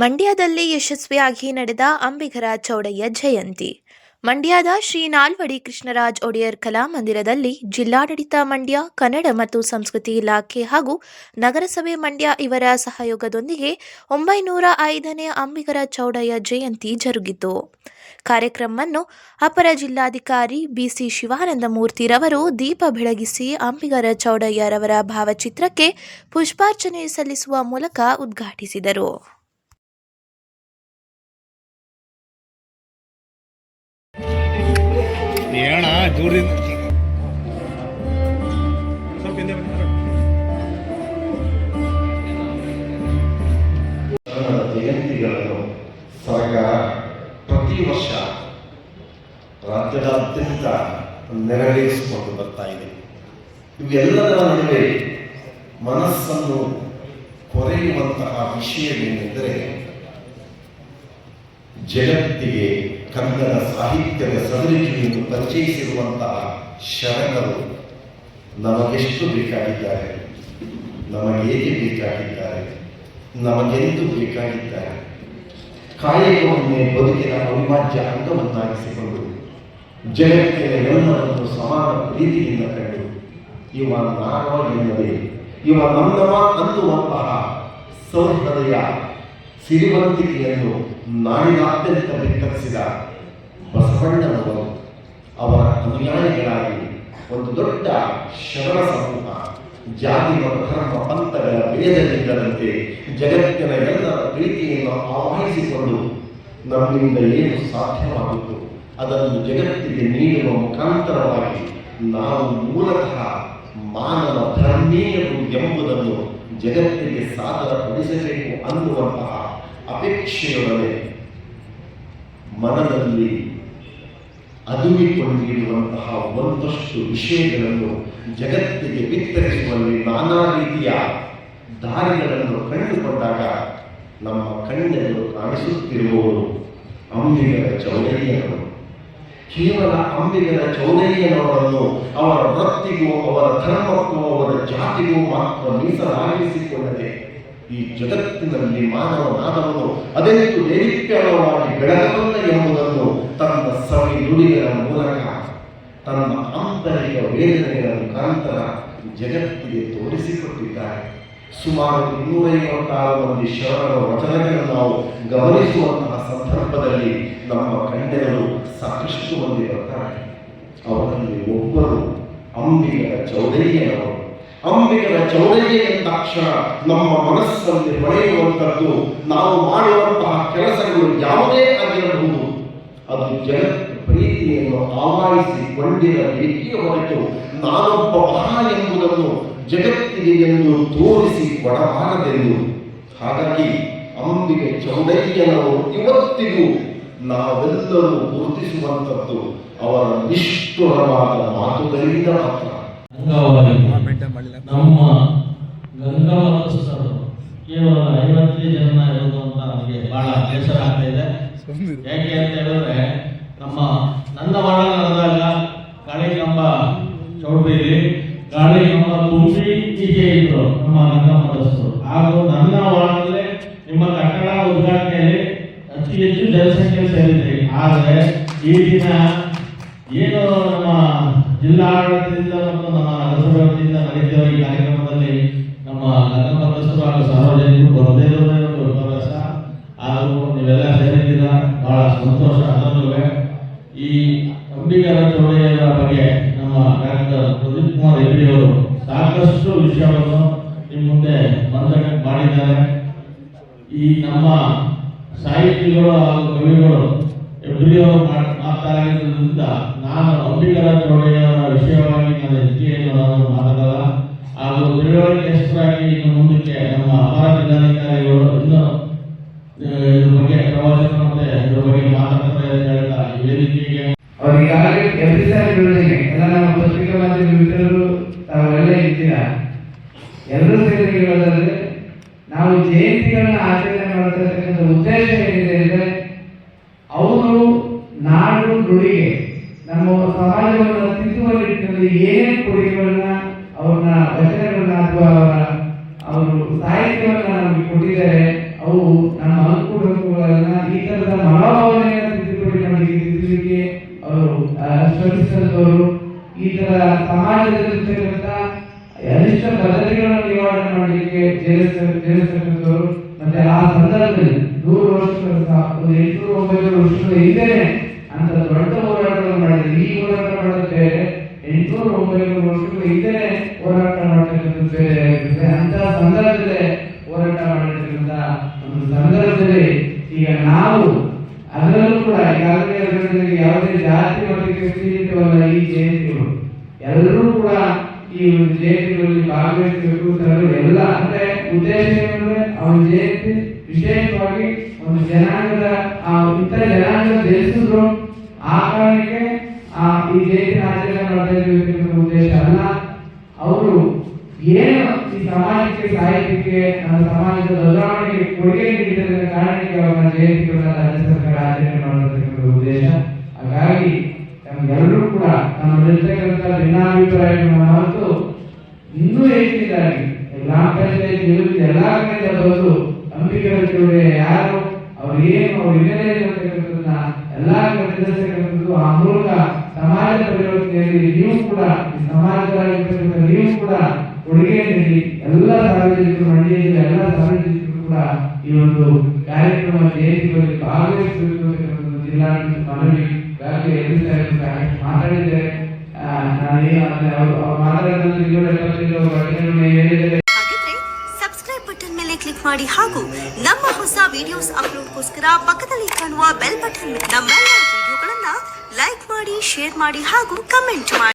ಮಂಡ್ಯದಲ್ಲಿ ಯಶಸ್ವಿಯಾಗಿ ನಡೆದ ಅಂಬಿಗರ ಚೌಡಯ್ಯ ಜಯಂತಿ. ಮಂಡ್ಯದ ಶ್ರೀ ನಾಲ್ವಡಿ ಕೃಷ್ಣರಾಜ್ ಒಡೆಯರ್ ಕಲಾಮಂದಿರದಲ್ಲಿ ಜಿಲ್ಲಾಡಳಿತ ಮಂಡ್ಯ, ಕನ್ನಡ ಮತ್ತು ಸಂಸ್ಕೃತಿ ಇಲಾಖೆ ಹಾಗೂ ನಗರಸಭೆ ಮಂಡ್ಯ ಇವರ ಸಹಯೋಗದೊಂದಿಗೆ ಒಂಬೈನೂರ ಐದನೇ ಅಂಬಿಗರ ಚೌಡಯ್ಯ ಜಯಂತಿ ಜರುಗಿತು. ಕಾರ್ಯಕ್ರಮವನ್ನು ಅಪರ ಜಿಲ್ಲಾಧಿಕಾರಿ ಬಿಸಿ ಶಿವಾನಂದ ಮೂರ್ತಿರವರು ದೀಪ ಬೆಳಗಿಸಿ ಅಂಬಿಗರ ಚೌಡಯ್ಯರವರ ಭಾವಚಿತ್ರಕ್ಕೆ ಪುಷ್ಪಾರ್ಚನೆ ಸಲ್ಲಿಸುವ ಮೂಲಕ ಉದ್ಘಾಟಿಸಿದರು. ಹೇಳ ದೂರದಿಂದ ಜಯಂತಿಗಳನ್ನು ಸರ್ಕಾರ ಪ್ರತಿ ವರ್ಷ ರಾಜ್ಯದಾದ್ಯಂತ ನೆರವೇರಿಸಿಕೊಂಡು ಬರ್ತಾ ಇದೆ. ಇವೆಲ್ಲದರ ನಡುವೆ ಮನಸ್ಸನ್ನು ಕೊರೆಯುವಂತಹ ವಿಷಯವೇನೆಂದರೆ ಜಗತ್ತಿಗೆ ಕನ್ನಡ ಸಾಹಿತ್ಯದ ಸಮೃದ್ಧಿಯನ್ನು ಪರಿಚಯಿಸಿರುವಂತಹ ಶರಣರು ನಮಗೆಷ್ಟು ಬೇಕಾಗಿದ್ದಾರೆ? ನಮಗೇಕೆ ಬೇಕಾಗಿದ್ದಾರೆ? ನಮಗೆಂದು ಬೇಕಾಗಿದ್ದಾರೆ? ಕಾಯಕವನ್ನೇ ಬದುಕಿನ ಅವಿಭಾಜ್ಯ ಅಂಗವನ್ನಾಗಿಸಿಕೊಂಡು ಜಗತ್ತಿನ ಎಲ್ಲರನ್ನು ಸಮಾನ ಪ್ರೀತಿಯಿಂದ ಕಂಡು ಇವ ನಾನವ ಎನ್ನದೆ ಇವ ನನ್ನವ ಅನ್ನುವಂತಹ ಸೌಹೃದಯ ಸಿರಿವಂತಿಕೆಯನ್ನು ನಾಡಿನಾದ್ಯಂತ ಬಿತ್ತರಿಸಿದ ಬಸವಣ್ಣನವರು ಅವರ ಅನುಯಾಯಿಗಳಾಗಿ ಒಂದು ದೊಡ್ಡ ಶರಣ ಸಮೂಹ, ಜಾತಿ ಮತ್ತು ಧರ್ಮ ಪಂಥಗಳ ಭೇದವಿಲ್ಲದಂತೆ ಜಗತ್ತಿನ ಎಲ್ಲರ ಪ್ರೀತಿಯನ್ನು ಆವಾಹಿಸಿಕೊಂಡು ನಮ್ಮಿಂದ ಏನು ಸಾಧ್ಯವಾಗುತ್ತೋ ಅದನ್ನು ಜಗತ್ತಿಗೆ ನೀಡುವ ಮುಖಾಂತರವಾಗಿ ನಾವು ಮೂಲತಃ ಮಾನವ ಧರ್ಮೀಯರು ಎಂಬುದನ್ನು ಜಗತ್ತಿಗೆ ಸಾದರಪಡಿಸಬೇಕು ಅನ್ನುವಂತಹ ಅಪೇಕ್ಷೆಯೊಡನೆ ಮನದಲ್ಲಿ ಅದುಮಿಕೊಂಡಿರುವಂತಹ ಒಂದಷ್ಟು ವಿಷಯಗಳನ್ನು ಜಗತ್ತಿಗೆ ಬಿತ್ತರಿಸುವಲ್ಲಿ ನಾನಾ ರೀತಿಯ ದಾರಿಗಳನ್ನು ಕಂಡುಕೊಂಡಾಗ ನಮ್ಮ ಕಣ್ಣನ್ನು ಕಾಣಿಸುತ್ತಿರುವವರು ಅಂಬಿಗರ ಚೌಡಯ್ಯನವರು. ಕೇವಲ ಅಂಬಿಗರ ಚೌಡಯ್ಯನವರನ್ನು ಅವರ ವೃತ್ತಿಗೂ ಅವರ ಧರ್ಮಕ್ಕೂ ಅವರ ಜಾತಿಗೂ ಮಾತ್ರ ಮೀಸಲಾಗಿಸಿಕೊಳ್ಳದೆ ಈ ಜಗತ್ತಿನಲ್ಲಿ ಮಾನವನಾದವನು ಅದೆಂದು ದೈವಿಕವಾಗಿ ಬೆಳಗಬಲ್ಲ ಎಂಬುದನ್ನು ತನ್ನ ಸವಿ ನುಡಿಗಳ ಮೂಲಕ, ತನ್ನ ಆಂತರಿಕ ವೇದನೆಗಳ ಮುಖಾಂತರ ಜಗತ್ತಿಗೆ ತೋರಿಸಿಕೊಟ್ಟಿದ್ದಾರೆ. ಸುಮಾರು ಇನ್ನೂರೈವತ್ತಾರು ಮಂದಿ ಶರಣರ ವಚನಗಳನ್ನು ನಾವು ಗಮನಿಸುವಂತಹ ಸಂದರ್ಭದಲ್ಲಿ ನಮ್ಮ ಕಣ್ಣೆಗಳು ಸಾಕಷ್ಟು ಮಂದಿ ಬರ್ತಾರೆ. ಅವರಲ್ಲಿ ಒಬ್ಬರು ಅಂಬಿಗರ ಚೌಡಯ್ಯನವರು ಅಂಬಿಗರ ಚೌಡಯ್ಯ ತಕ್ಷಣ ನಮ್ಮ ಮನಸ್ಸಲ್ಲಿ ಹೊಳೆಯುವಂಥದ್ದು ನಾವು ಮಾಡುವಂತಹ ಕೆಲಸಗಳು ಯಾವುದೇ ಆಗಿರಬಹುದು. ಅದು ಜನ ಪ್ರೀತಿಯನ್ನು ಆವಾಹಿಸಿಕೊಂಡಿರಬೇಕೇ ಹೊರತು ನಾನೊಬ್ಬ ಮಹಾ ಎಂಬುದನ್ನು ಜಗತ್ತಿಗೆ ಎಂದು ತೋರಿಸಿ ಕೊಡಬಾರದೆಂದು. ಹಾಗಾಗಿ ಅಂಬಿಗೆ ಚೌಡಯ್ಯನವರು ಇವತ್ತಿಗೂ ನಾವೆಲ್ಲರೂ ಗುರುತಿಸುವಂಥದ್ದು ಅವರ ನಿಷ್ಠುರವಾದ ಮಾತುಗಳಿಂದ ಮಾತ್ರ. ನಮ್ಮ ಗಂಗಾವತಸ್ಥರು ಕೇವಲ ಐವತ್ತೇ ಜನ ಇರೋದು ಅಂತ ನನಗೆ ಬಹಳ ಬೇಸರ ಆಗ್ತಾ ಇದೆ. ಯಾಕೆ ಅಂತ ಹೇಳಿದ್ರೆ ನಮ್ಮ ನನ್ನ ವಾರ್ಡ್ ನಡೆದಾಗ ಗಾಳಿಗಂಬ ಗಾಳಿ ಕಂಬ ತುಂಬಿ ಹೀಗೆ ಇದ್ರು ನಮ್ಮ ಗಂಗಾಮತಸ್ಥರು ಹಾಗೂ ನನ್ನ ವಾರ್ಡಲ್ಲೇ ನಿಮ್ಮ ಕಟ್ಟಡ ಉದ್ಘಾಟನೆಯಲ್ಲಿ ಅತಿ ಹೆಚ್ಚು ಜನಸಂಖ್ಯೆ ಸೇರಿದ್ರಿ. ಆದರೆ ಈ ದಿನ ಏನು ನಮ್ಮ ಜಿಲ್ಲಾಡಳಿತದಿಂದ ಮತ್ತು ನಮ್ಮ ನಗರಸಭೆ ನಡೀತಿರುವ ಈ ಕಾರ್ಯಕ್ರಮದಲ್ಲಿ ನಮ್ಮ ನಗರಸಭೆ ಹಾಗೂ ಸಾರ್ವಜನಿಕರು ಬರದೇ ಒಂದು ಭರವಸ ಹಾಗೂ ನೀವೆಲ್ಲ ಸೇರಿದ್ದೀರ? ಬಹಳ ಸಂತೋಷ ಅದಲ್ಲೂ ಈ ಅಂಬಿಗರ ಚೌಡಯ್ಯರ ಬಗ್ಗೆ ನಮ್ಮ ಡಾಕ್ಟರ್ ಪ್ರದೀಪ್ ಕುಮಾರ್ ಹೆಗ್ಡೆ ಅವರು ಸಾಕಷ್ಟು ವಿಷಯವನ್ನು ನಿಮ್ಮ ಮುಂದೆ ಮಂಡನೆ ಮಾಡಿದ್ದಾರೆ. ಈ ನಮ್ಮ ಸಾಹಿತಿಗಳು ಹಾಗೂ ಕವಿಗಳು ಎಬ್ರಿಯವರು ಮಾತಾಡಿದ್ರಿಂದ ನಾನು ಅಂಬಿಗರ ಚೌಡಯ್ಯವರ ವಿಷಯವಾಗಿ ನಾನು ನಾನು ಮಾತಾಡಲ್ಲ ಹಾಗೂ ತಿಳುವಳಿಕೆಸ್ತರಾಗಿ ಇನ್ನು ಮುಂದಕ್ಕೆ ನಮ್ಮ ಅಪರ ಜಿಲ್ಲಾಧಿಕಾರಿಗಳು ಇನ್ನು ಇದ್ರ ಬಗ್ಗೆ ಪ್ರವಾಸ ಮತ್ತೆ ಇದ್ರ ಬಗ್ಗೆ ಮಾತಾಡ್ತಾರೆ ಅಂತ ಹೇಳ್ತಾ ವೇದಿಕೆಗೆ. ಅವರಿಗಾಗಲೇ ಎವ್ರಿ ಸಾರಿ ಎಲ್ಲ ನಮ್ಮ ಪತ್ರಿಕಾ ಮಾಧ್ಯಮ ಮಿತ್ರರು ತಾವೆಲ್ಲ ಇದ್ದೀರಾ ಎಲ್ಲರೂ ಸೇರಿ ಹೇಳೋದಾದ್ರೆ, ನಾವು ಜಯಂತಿಗಳನ್ನ ಆಚರಣೆ ಮಾಡ್ತಿರ್ತಕ್ಕಂಥ ಉದ್ದೇಶ ಏನಿದೆ ಅಂದರೆ, ಅವರು ನಾಡು ನುಡಿಗೆ ನಮ್ಮ ಸಮಾಜವನ್ನು ತಿದ್ದುವ ನಿಟ್ಟಿನಲ್ಲಿ ಏನೇ ಕೊಡುಗೆಗಳನ್ನ ಅವ್ರನ್ನ ವಚನಗಳನ್ನ ಅಥವಾ ಅವರ ಅವರು ಸಾಹಿತ್ಯವನ್ನ ನಮಗೆ ಕೊಟ್ಟಿದ್ದಾರೆ, ಅವು ನಮ್ಮ ಅನುಕೂಲಗಳನ್ನ ಈ ತರದ ಮನೋಭಾವನೆಯನ್ನು ತಿದ್ದುಪಡಿ ನಮಗೆ ತಿಳಿಸಲಿಕ್ಕೆ ಅವರು ಶ್ರಮಿಸಿದವರು ಈ ತರ ಸಮಾಜದಲ್ಲಿರ್ತಕ್ಕಂಥ ಅನಿಷ್ಟ ಬದಲಿಗಳನ್ನು ನಿವಾರಣೆ ಮಾಡಲಿಕ್ಕೆ ಜೇಲಿಸ್ತಕ್ಕಂಥವ್ರು ಮತ್ತೆ ಆ ಸಂದರ್ಭದಲ್ಲಿ ನೂರು ವರ್ಷಗಳ ಎಂಟುನೂರು ಒಂಬೈನೂರು ವರ್ಷಗಳ ಹಿಂದೆನೆ ಅಂತ ದೊಡ್ಡ ಹೋರಾಟಗಳು ಮಾಡಿದ್ರು ಈ ಹೋರಾಟ ಮಾಡೋದು ಬೇರೆ ಎಂಟುನೂರು ಒಂಬೈನೂರು ವರ್ಷಗಳು ಇದೇ ಹೋರಾಟ ಬೇರೆ ಅಂತ ಸಂದರ್ಭದಲ್ಲೇ ಹೋರಾಟ ಮಾಡಿರ್ತಕ್ಕಂಥ ಒಂದು ಸಂದರ್ಭದಲ್ಲಿ ಈಗ ನಾವು ಅದರಲ್ಲೂ ಕೂಡ ಈಗಾಗಲೇ ಯಾವುದೇ ಜಾತಿ ಮತಕ್ಕೆ ಸೀಮಿತವಲ್ಲ ಈ ಜಯಂತಿಗಳು. ಎಲ್ಲರೂ ಕೂಡ ಈ ಒಂದು ಜಯಂತಿಗಳಲ್ಲಿ ಭಾಗವಹಿಸಬೇಕು ಎಲ್ಲ ಅಂದ್ರೆ ಉದ್ದೇಶ ಏನಂದ್ರೆ ಅವನ ಜಯಂತಿ ವಿಶೇಷವಾಗಿ ಒಂದು ಜನಾಂಗದ ಆ ಜನಾಂಗದ ದೇಶದ್ರು ಆ, ಈ ದೇಶ ಮಾಡ್ತಾ ಉದ್ದೇಶ ಅಲ್ಲ. ಅವರು ಏನು ಈ ಸಮಾಜಕ್ಕೆ, ಸಾಹಿತ್ಯಕ್ಕೆ, ನಮ್ಮ ಸಮಾಜದ ಬದಲಾವಣೆಗೆ ಕೊಡುಗೆ ನೀಡಿದ ಕಾರಣಕ್ಕೆ ಅವರ ಜಯಂತಿಗಳನ್ನ ರಾಜ್ಯ ಸರ್ಕಾರ ಆಚರಣೆ ಮಾಡತಕ್ಕಂಥ ಉದ್ದೇಶ ಹಾಗಾಗಿ ನಮ್ಗೆಲ್ಲರೂ ಕೂಡ ನಮ್ಮಲ್ಲಿರ್ತಕ್ಕಂಥ ಭಿನ್ನಾಭಿಪ್ರಾಯಗಳನ್ನು ಮರೆತು ಇನ್ನೂ ಹೆಚ್ಚಿನದಾಗಿ ಗ್ರಾಮ ಪಂಚಾಯತ್ ನಿಲುವು ಎಲ್ಲಾ ಕಡೆಯಿಂದ ಬಂದು ಅಂಬಿಕರ ಯಾರು ಅವ್ರು ಏನು ಅವ್ರ ಹಿನ್ನೆಲೆ ಇರತಕ್ಕಂಥದ್ದನ್ನ ಎಲ್ಲಾ ಕಡೆ ತಿಳಿಸ್ತಕ್ಕಂಥದ್ದು ಆ ಮೂಲಕ ಸಮಾಜ ಪರಿವರ್ತನೆಯಲ್ಲಿ ನೀವು ಕೂಡ ಈ ಸಮಾಜದಲ್ಲಿರ್ತಕ್ಕಂಥ ನೀವು ಕೂಡ ಕೊಡುಗೆ ನೀಡಿ ಸಾರ್ವಜನಿಕರು ಮಂಡ್ಯದ ಎಲ್ಲ ಸಾರ್ವಜನಿಕರು ಕೂಡ ಈ ಒಂದು ಕಾರ್ಯಕ್ರಮ ಜಯಂತಿಗಳಲ್ಲಿ ಭಾಗವಹಿಸಬೇಕು ಜಿಲ್ಲಾಡಳಿತ ಮನವಿ ಈಗಾಗಲೇ ಮಾತಾಡಿದ್ದಾರೆ. ಸಬ್ಸ್ಕ್ರೈಬ್ ಬಟನ್ ಮೇಲೆ ಕ್ಲಿಕ್ ಮಾಡಿ ಹಾಗೂ ನಮ್ಮ ಹೊಸ ವಿಡಿಯೋಸ್ ಅಪ್ಲೋಡ್ಗೋಸ್ಕರ ಪಕ್ಕದಲ್ಲಿ ಕಾಣುವ ಬೆಲ್ ಬಟನ್ ನಮ್ಮೆಲ್ಲ ವಿಡಿಯೋಗಳನ್ನ ಲೈಕ್ ಮಾಡಿ ಶೇರ್ ಮಾಡಿ ಹಾಗೂ ಕಮೆಂಟ್ ಮಾಡಿ.